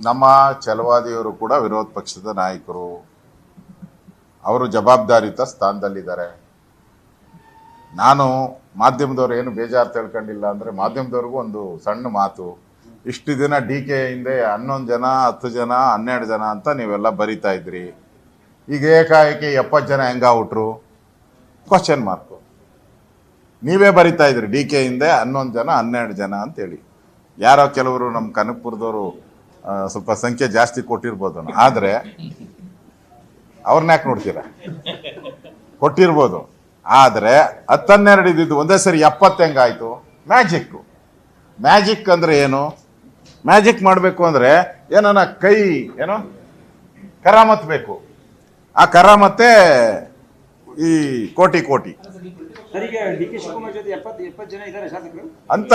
ನಮ್ಮ ಛಲವಾದಿಯವರು ಕೂಡ ವಿರೋಧ ಪಕ್ಷದ ನಾಯಕರು. ಅವರು ಜವಾಬ್ದಾರಿತ ಸ್ಥಾನದಲ್ಲಿದ್ದಾರೆ. ನಾನು ಮಾಧ್ಯಮದವ್ರು ಏನು ಬೇಜಾರು ತಿಳ್ಕೊಂಡಿಲ್ಲ ಅಂದರೆ ಮಾಧ್ಯಮದವ್ರಿಗೂ ಒಂದು ಸಣ್ಣ ಮಾತು. ಇಷ್ಟು ದಿನ ಡಿ ಕೆ ಹಿಂದೆ ಹನ್ನೊಂದು ಜನ, ಹತ್ತು ಜನ, ಹನ್ನೆರಡು ಜನ ಅಂತ ನೀವೆಲ್ಲ ಬರಿತಾ ಇದ್ರಿ. ಈಗ ಏಕಾಏಕಿ ಎಪ್ಪತ್ತು ಜನ ಹೆಂಗಾಗ್ಬಿಟ್ರು ಕ್ವಶನ್ ಮಾರ್ಕು ನೀವೇ ಬರಿತಾ ಇದ್ರಿ ಡಿ ಕೆ ಹಿಂದೆ ಹನ್ನೊಂದು ಜನ, ಹನ್ನೆರಡು ಜನ ಅಂತೇಳಿ. ಯಾರೋ ಕೆಲವರು ನಮ್ಮ ಕನಕಪುರದವರು ಸ್ವಲ್ಪ ಸಂಖ್ಯೆ ಜಾಸ್ತಿ ಕೊಟ್ಟಿರ್ಬೋದು ಆದರೆ ಅವ್ರನ್ನ ಯಾಕೆ ನೋಡ್ತೀರಾ? ಕೊಟ್ಟಿರ್ಬೋದು. ಆದರೆ ಹತ್ತನ್ನೆರಡು ಇದ್ದಿದ್ದು ಒಂದೇ ಸರಿ ಎಪ್ಪತ್ತು ಹೆಂಗಾಯಿತು? ಮ್ಯಾಜಿಕ್ಕು ಮ್ಯಾಜಿಕ್ ಅಂದ್ರೆ ಏನು? ಮ್ಯಾಜಿಕ್ ಮಾಡಬೇಕು ಅಂದ್ರೆ ಏನನ್ನ ಕೈ ಏನೋ? ಕರಾಮತ್ ಬೇಕು. ಆ ಕರಾಮತ್ತೆ ಈ ಕೋಟಿ ಕೋಟಿ. ಅಂತ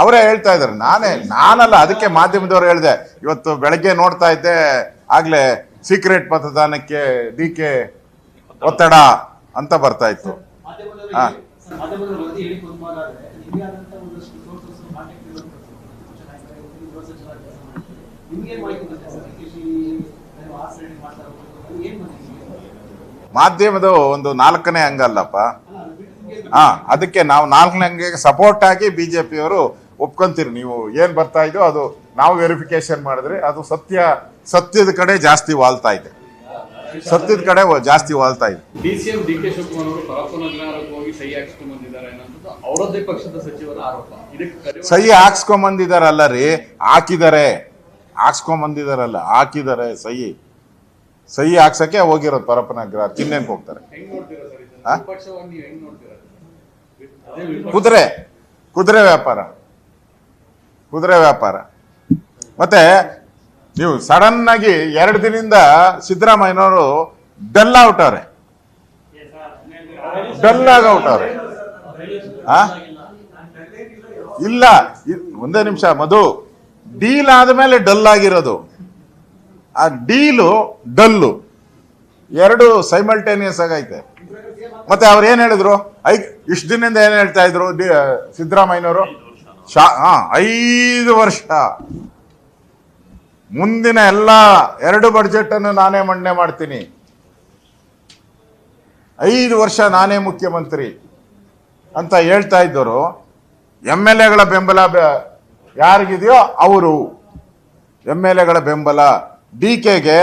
ಅವರೇ ಹೇಳ್ತಾ ಇದ್ದಾರೆ. ನಾನೇ, ನಾನಲ್ಲ, ಅದಕ್ಕೆ ಮಾಧ್ಯಮದವರು ಹೇಳಿದೆ. ಇವತ್ತು ಬೆಳಗ್ಗೆ ನೋಡ್ತಾ ಇದ್ದೆ, ಆಗ್ಲೇ ಸೀಕ್ರೆಟ್ ಮತದಾನಕ್ಕೆ ಡಿ ಕೆ ಒತ್ತಡ ಅಂತ ಬರ್ತಾ ಇತ್ತು. ಮಾಧ್ಯಮದ ಒಂದು ನಾಲ್ಕನೇ ಅಂಗ ಅಲ್ಲಪ್ಪ. ಹಾ, ಅದಕ್ಕೆ ನಾವು ನಾಲ್ಕನೇ ಅಂಗಕ್ಕೆ ಸಪೋರ್ಟ್ ಆಗಿ ಬಿಜೆಪಿಯವರು ಒಪ್ಕೊಂತೀರಿ ನೀವು ಏನ್ ಬರ್ತಾ ಇದೆಯೋ ಅದು ನಾವು ವೆರಿಫಿಕೇಶನ್ ಮಾಡಿದ್ರೆ ಅದು ಸತ್ಯ ಸತ್ಯದ ಕಡೆ ಜಾಸ್ತಿ ವಾಲ್ತಾ ಇದೆ. ಸತ್ಯದ ಕಡೆ ಜಾಸ್ತಿ ವಾಲ್ತಾ ಇದೆ. D C M D K Shivakumar ಅವರು ಪರಪ್ಪನ ಹೋಗಿ ಸಹಿ ಹಾಕಿಸ್ಕೊಂಡು ಬಂದಿದ್ದಾರೆ ಅನ್ನೋದು ಅವರದ್ದೇ ಪಕ್ಷದ ಸಚಿವರ ಆರೋಪ. ಇದಕ್ಕೆ ಕಡಿವಾಣ- ಸಹಿ ಹಾಕ್ಸ್ಕೊಂಬಂದಿದಾರಲ್ಲ ರೀ ಹಾಕಿದ್ದಾರೆ ಹಾಕ್ಸ್ಕೊಂಬಂದಿದಾರಲ್ಲ ಹಾಕಿದ್ದಾರೆ ಸಹಿ. ಸಹಿ ಹಾಕ್ಸಕ್ಕೆ ಹೋಗಿರೋದು ಪರಪನಗ್ರಹ ತಿನ್ನೇನ್ ಹೋಗ್ತಾರೆ. ಕುದುರೆ ಕುದುರೆ ವ್ಯಾಪಾರ. ಕುದುರೆ ವ್ಯಾಪಾರ. ಮತ್ತೆ ನೀವು ಸಡನ್ ಆಗಿ ಎರಡು ದಿನದಿಂದ ಸಿದ್ದರಾಮಯ್ಯನವರು ಡಲ್ ಔಟವ್ರೆ ಡಲ್ ಆಗಿ ಔಟವ್ರೆ ಆ? ಇಲ್ಲ ಒಂದೇ ನಿಮಿಷ, ಮಧು. ಡೀಲ್ ಆದ್ಮೇಲೆ ಡಲ್ ಆಗಿರೋದು. ಆ ಡೀಲು ಡಲ್ಲು ಎರಡು ಸೈಮಲ್ಟೇನಿಯಸ್ ಆಗೈತೆ ಮತ್ತೆ ಅವ್ರು ಏನ್ ಹೇಳಿದ್ರು? ಐ ಇಷ್ಟು ದಿನದಿಂದ ಏನ್ ಹೇಳ್ತಾ ಇದ್ರು ಸಿದ್ದರಾಮಯ್ಯನವರು? ಶಾ ಐದು ವರ್ಷ. ಮುಂದಿನ ಎಲ್ಲ ಎರಡು ಬಡ್ಜೆಟ್ ಅನ್ನು ನಾನೇ ಮಂಡನೆ ಮಾಡ್ತೀನಿ. ಐದು ವರ್ಷ ನಾನೇ ಮುಖ್ಯಮಂತ್ರಿ ಅಂತ ಹೇಳ್ತಾ ಇದ್ದರು ಎಂ ಎಲ್ ಎಗಳ ಬೆಂಬಲ ಯಾರಿಗಿದೆಯೋ ಅವರು. ಎಂ ಎಲ್ ಎಗಳ ಬೆಂಬಲ ಡಿ ಕೆಗೆ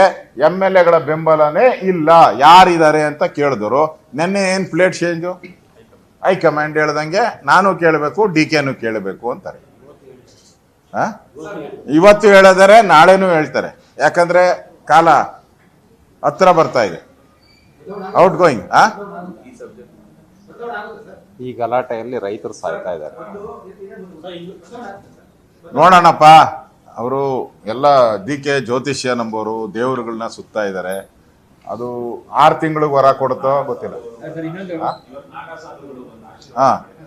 ಎಂ ಎಲ್ ಎಗಳ ಬೆಂಬಲನೇ ಇಲ್ಲ, ಯಾರಿದ್ದಾರೆ ಅಂತ ಕೇಳಿದ್ರು. ನೆನ್ನೆ ಏನು ಪ್ಲೇಟ್ ಚೇಂಜು ಹೈಕಮಾಂಡ್ ಹೇಳ್ದಂಗೆ ನಾನು ಕೇಳಬೇಕು ಡಿ ಕೆನು ಕೇಳಬೇಕು ಅಂತಾರೆ? ಇವತ್ತು ಹೇಳಿದರೆ ನಾಳೆನೂ ಹೇಳ್ತಾರೆ. ಯಾಕಂದ್ರೆ ಕಾಲ ಹತ್ರ ಬರ್ತಾ ಇದೆ. ಔಟ್ ಗೋಯಿಂಗ್ ಆ? ಈ ಗಲಾಟೆಯಲ್ಲಿ ರೈತರು ಸಾಯ್ತಾ ಇದ್ದಾರೆ. ನೋಡೋಣಪ್ಪ. ಅವರು ಎಲ್ಲ ಡಿ ಕೆ ಜ್ಯೋತಿಷ್ಯ ನಂಬೋರು ದೇವರುಗಳನ್ನ ಸುತ್ತಾ ಇದ್ದಾರೆ. ಅದು ಆರು ತಿಂಗಳಿಗೆ ವರ ಕೊಡುತ್ತೋ ಗೊತ್ತಿಲ್ಲ. ಸರ್ ಇನ್ನೊಂದು ಹಾ.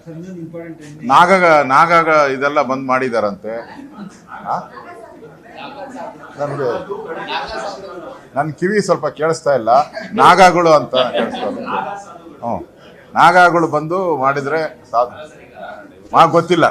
ಸರ್ ಇನ್ನೊಂದು ಇಂಪಾರ್ಟೆಂಟ್ ನಾಗಾಗ ನಾಗಾಗ ಇದೆಲ್ಲ ಬಂದ್ ಮಾಡಿದಾರಂತೆ? ನನ್ಗೆ ನನ್ನ ಕಿವಿ ಸ್ವಲ್ಪ ಕೇಳಿಸ್ತಾ ಇಲ್ಲ. ನಾಗಗಳು ಅಂತ ಕೇಳಿಸ್ತಾ ಹ್ಞೂ ನಾಗಗಳು ಬಂದು ಮಾಡಿದ್ರೆ ಸಾಧು ಮಾ ಗೊತ್ತಿಲ್ಲ.